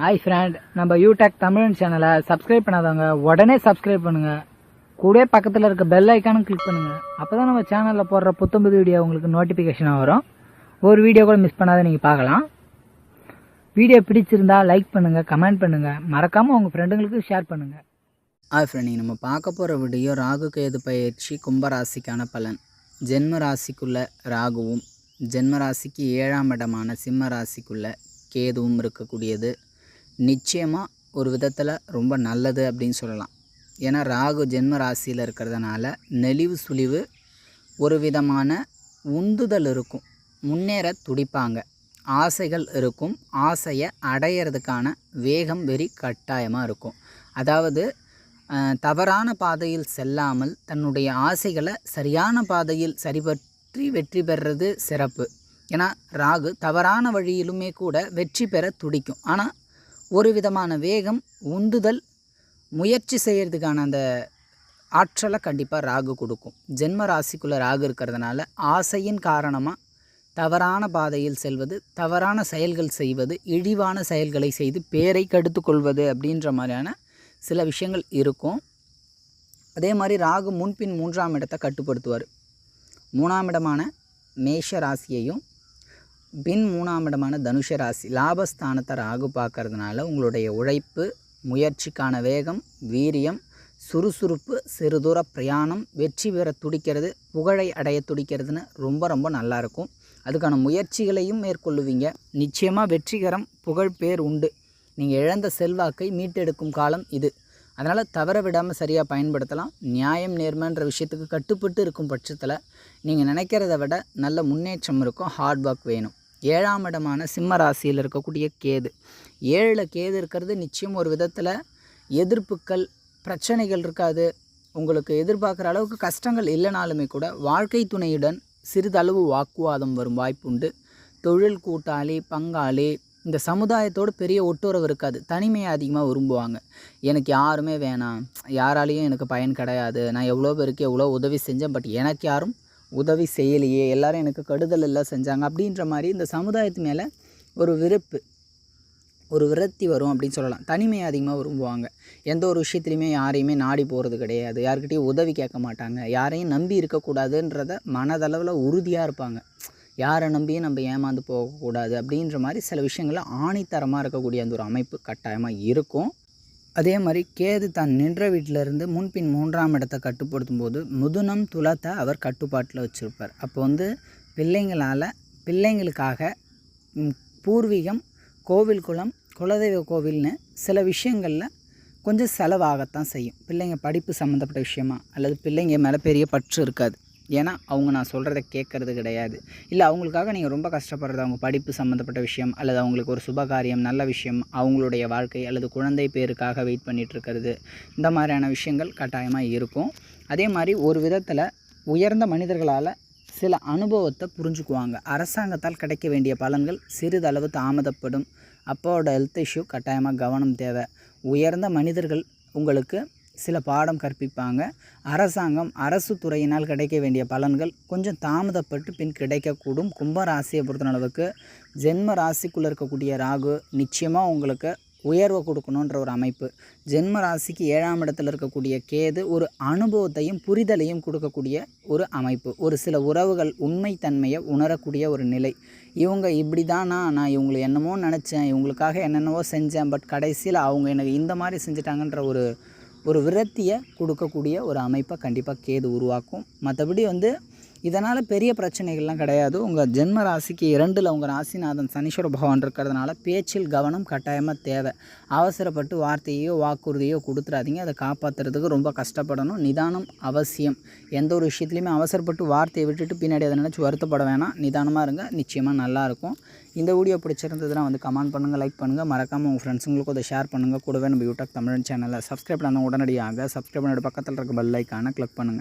Hi friend நம்ம யூடெக் தமிழ் சேனலை subscribe பண்ணாதவங்க உடனே சப்ஸ்கிரைப் பண்ணுங்க. கூட பக்கத்தில் இருக்க பெல் ஐக்கானும் கிளிக் பண்ணுங்க. அப்பதான் நம்ம சேனலில் போடுற புத்தம்புது வீடியோ உங்களுக்கு நோட்டிஃபிகேஷனாக வரும். ஒரு வீடியோ கூட மிஸ் பண்ணாத நீங்கள் பார்க்கலாம். வீடியோ பிடிச்சிருந்தா லைக் பண்ணுங்க கமெண்ட் பண்ணுங்க. மறக்காம உங்க ஃப்ரெண்டுங்களுக்கு ஷேர் பண்ணுங்க. ஹாய் ஃப்ரெண்ட் நம்ம பார்க்க போகிற வீடியோ ராகு கேது பயிற்சி கும்பராசிக்கான பலன். ஜென்ம ராசிக்குள்ள ராகுவும் ஜென்ம ராசிக்கு ஏழாம் இடமான சிம்ம ராசிக்குள்ள கேதுவும் இருக்கக்கூடியது. நிச்சயமாக ஒரு விதத்தில் ரொம்ப நல்லது அப்படின்னு சொல்லலாம். ஏன்னா ராகு ஜென்ம ராசியில் இருக்கிறதுனால நெளிவு சுழிவு ஒரு விதமான உந்துதல் இருக்கும். முன்னேற துடிப்பாங்க. ஆசைகள் இருக்கும். ஆசையை அடையிறதுக்கான வேகம் வெறி கட்டாயமாக இருக்கும். அதாவது தவறான பாதையில் செல்லாமல் தன்னுடைய ஆசைகளை சரியான பாதையில் சரிபற்றி வெற்றி பெறுறது சிறப்பு. ஏன்னா ராகு தவறான வழியிலுமே கூட வெற்றி பெற துடிக்கும். ஆனால் ஒரு விதமான வேகம் உந்துதல் முயற்சி செய்கிறதுக்கான அந்த ஆற்றலை கண்டிப்பாக ராகு கொடுக்கும். ஜென்ம ராசிக்குள்ளே ராகு இருக்கிறதுனால ஆசையின் காரணமாக தவறான பாதையில் செல்வது தவறான செயல்கள் செய்வது இழிவான செயல்களை செய்து பேரை கெடுத்து கொள்வது அப்படின்ற மாதிரியான சில விஷயங்கள் இருக்கும். அதே மாதிரி ராகு முன்பின் மூன்றாம் இடத்தை கட்டுப்படுத்துவார். மூணாம் இடமான மேஷ ராசியையும் பின் மூணாம் இடமான தனுஷ ராசி. லாபஸ்தானத்தை ராகு பார்க்கறதுனால உங்களுடைய உழைப்பு முயற்சிக்கான வேகம் வீரியம் சுறுசுறுப்பு சிறுதூர பிரயாணம் வெற்றி பெற துடிக்கிறது புகழை அடைய துடிக்கிறதுன்னு ரொம்ப ரொம்ப நல்லாயிருக்கும் அதுக்கான முயற்சிகளையும் மேற்கொள்ளுவீங்க. நிச்சயமாக வெற்றிகரம் புகழ் பேர் உண்டு. நீங்கள் இழந்த செல்வாக்கை மீட்டெடுக்கும் காலம் இது. அதனால் தவற விடாமல் சரியாக பயன்படுத்தலாம். நியாயம் நேர்மைன்ற விஷயத்துக்கு கட்டுப்பட்டு இருக்கும் பட்சத்தில் நீங்கள் நினைக்கிறத விட நல்ல முன்னேற்றம் இருக்கும். ஹார்ட் ஒர்க் வேணும். ஏழாம் இடமான சிம்ம ராசியில் இருக்கக்கூடிய கேது. ஏழில் கேது இருக்கிறது நிச்சயம் ஒரு விதத்தில் எதிர்ப்புகள் பிரச்சனைகள் இருக்காது. உங்களுக்கு எதிர்பார்க்குற அளவுக்கு கஷ்டங்கள் இல்லைனாலுமே கூட வாழ்க்கை துணையுடன் சிறிதளவு வாக்குவாதம் வரும் வாய்ப்புண்டு தொழில் கூட்டாளி பங்காளி இந்த சமுதாயத்தோடு பெரிய ஒட்டுறவு இருக்காது. தனிமையை அதிகமாக விரும்புவாங்க. எனக்கு யாருமே வேணாம். யாராலையும் எனக்கு பயன் கிடையாது. நான் எவ்வளோ பேருக்கு எவ்வளோ உதவி செஞ்சேன் பட் எனக்கு யாரும் உதவி செய்யலையே எல்லாரும் எனக்கு கெடுதல் எல்லாம் செஞ்சாங்க அப்படின்ற மாதிரி இந்த சமுதாயத்து மேலே ஒரு வெறுப்பு ஒரு விரக்தி வரும் அப்படின்னு சொல்லலாம். தனிமையை அதிகமாக விரும்புவாங்க. எந்த ஒரு விஷயத்துலையுமே யாரையுமே நாடி போகிறது கிடையாது. யாருக்கிட்டையும் உதவி கேட்க மாட்டாங்க. யாரையும் நம்பி இருக்கக்கூடாதுன்றத மனதளவில் உறுதியாக இருப்பாங்க. யாரை நம்பியும் நம்ம ஏமாந்து போகக்கூடாது அப்படின்ற மாதிரி சில விஷயங்களில் ஆணித்தரமாக இருக்கக்கூடிய அந்த ஒரு அமைப்பு கட்டாயமாக இருக்கும். அதே மாதிரி கேது தான் நின்ற வீட்டிலிருந்து முன்பின் மூன்றாம் இடத்தை கட்டுப்படுத்தும் போது முதுனம் துலத்தை அவர் கட்டுப்பாட்டில் வச்சுருப்பார். அப்போ வந்து பிள்ளைங்களால் பிள்ளைங்களுக்காக பூர்வீகம் கோவில் குளம் குலதெய்வ கோவில்னு சில விஷயங்களில் கொஞ்சம் செலவாகத்தான் செய்யும். பிள்ளைங்க படிப்பு சம்மந்தப்பட்ட விஷயமா? அல்லது பிள்ளைங்க மேலே பெரிய பற்று இருக்காது. ஏன்னா அவங்க நான் சொல்கிறத கேட்குறது கிடையாது. இல்லை அவங்களுக்காக நீங்கள் ரொம்ப கஷ்டப்படுறது அவங்க படிப்பு சம்மந்தப்பட்ட விஷயம் அல்லது அவங்களுக்கு ஒரு சுபகாரியம் நல்ல விஷயம் அவங்களுடைய வாழ்க்கை அல்லது குழந்தை பேருக்காக வெயிட் பண்ணிகிட்ருக்கிறது இந்த மாதிரியான விஷயங்கள் கட்டாயமாக இருக்கும். அதே மாதிரி ஒரு விதத்தில் உயர்ந்த மனிதர்களால் சில அனுபவத்தை புரிஞ்சுக்குவாங்க. அரசாங்கத்தால் கிடைக்க வேண்டிய பலன்கள் சிறிதளவு தாமதப்படும். அப்போட ஹெல்த் இஷ்யூ கட்டாயமாக கவனம் தேவை. உயர்ந்த மனிதர்கள் உங்களுக்கு சில பாடம் கற்பிப்பாங்க. அரசாங்கம் அரசு துறையினால் கிடைக்க வேண்டிய பலன்கள் கொஞ்சம் தாமதப்பட்டு பின் கிடைக்கக்கூடும். கும்ப ராசியை பொறுத்தளவுக்கு ஜென்ம ராசிக்குள்ளே இருக்கக்கூடிய ராகு நிச்சயமாக உங்களுக்கு உயர்வை கொடுக்கணுன்ற ஒரு அமைப்பு. ஜென்ம ராசிக்கு ஏழாம் இடத்துல இருக்கக்கூடிய கேது ஒரு அனுபவத்தையும் புரிதலையும் கொடுக்கக்கூடிய ஒரு அமைப்பு. ஒரு சில உறவுகள் உண்மைத்தன்மையை உணரக்கூடிய ஒரு நிலை. இவங்க இப்படி தானா நான் இவங்களை என்னமோ நினச்சேன். இவங்களுக்காக என்னென்னவோ செஞ்சேன். பட் கடைசியில் அவங்க எனக்கு இந்த மாதிரி செஞ்சுட்டாங்கன்ற ஒரு ஒரு விரக்தியை கொடுக்கக்கூடிய ஒரு அமைப்பை கண்டிப்பாக கேது உருவாக்கும். மற்றபடி வந்து இதனால் பெரிய பிரச்சனைகள்லாம் கிடையாது. உங்கள் ஜென்ம ராசிக்கு இரண்டில் உங்கள் ராசிநாதன் சனீஸ்வர பகவான் இருக்கிறதுனால பேச்சில் கவனம் கட்டாயமாக தேவை. அவசரப்பட்டு வார்த்தையோ வாக்குறுதியோ கொடுத்துறாதீங்க. அதை காப்பாற்றுறதுக்கு ரொம்ப கஷ்டப்படணும். நிதானம் அவசியம். எந்த ஒரு விஷயத்துலையுமே அவசரப்பட்டு வார்த்தையை விட்டுட்டு பின்னாடி அதை நினச்சி வருத்தப்பட வேணாம். நிதானமாக இருங்க. நிச்சயமாக நல்லாயிருக்கும் இந்த வீடியோ பிடிச்சிருந்ததுன்னா வந்து கமெண்ட் பண்ணுங்கள் லைக் பண்ணுங்கள் மறக்காமல் உங்கள் ஃப்ரெண்ட்ஸுங்களுக்கும் அதை ஷேர் பண்ணுங்கள் கூடவே நம்ம யூடியூப் தமிழ் சேனலை சப்ஸ்கிரைப் பண்ண உடனடியாக சப்ஸ்கிரைப் பண்ணிட்டு பக்கத்தில் இருக்க பெல் ஐக்கானை கிளிக் பண்ணுங்கள்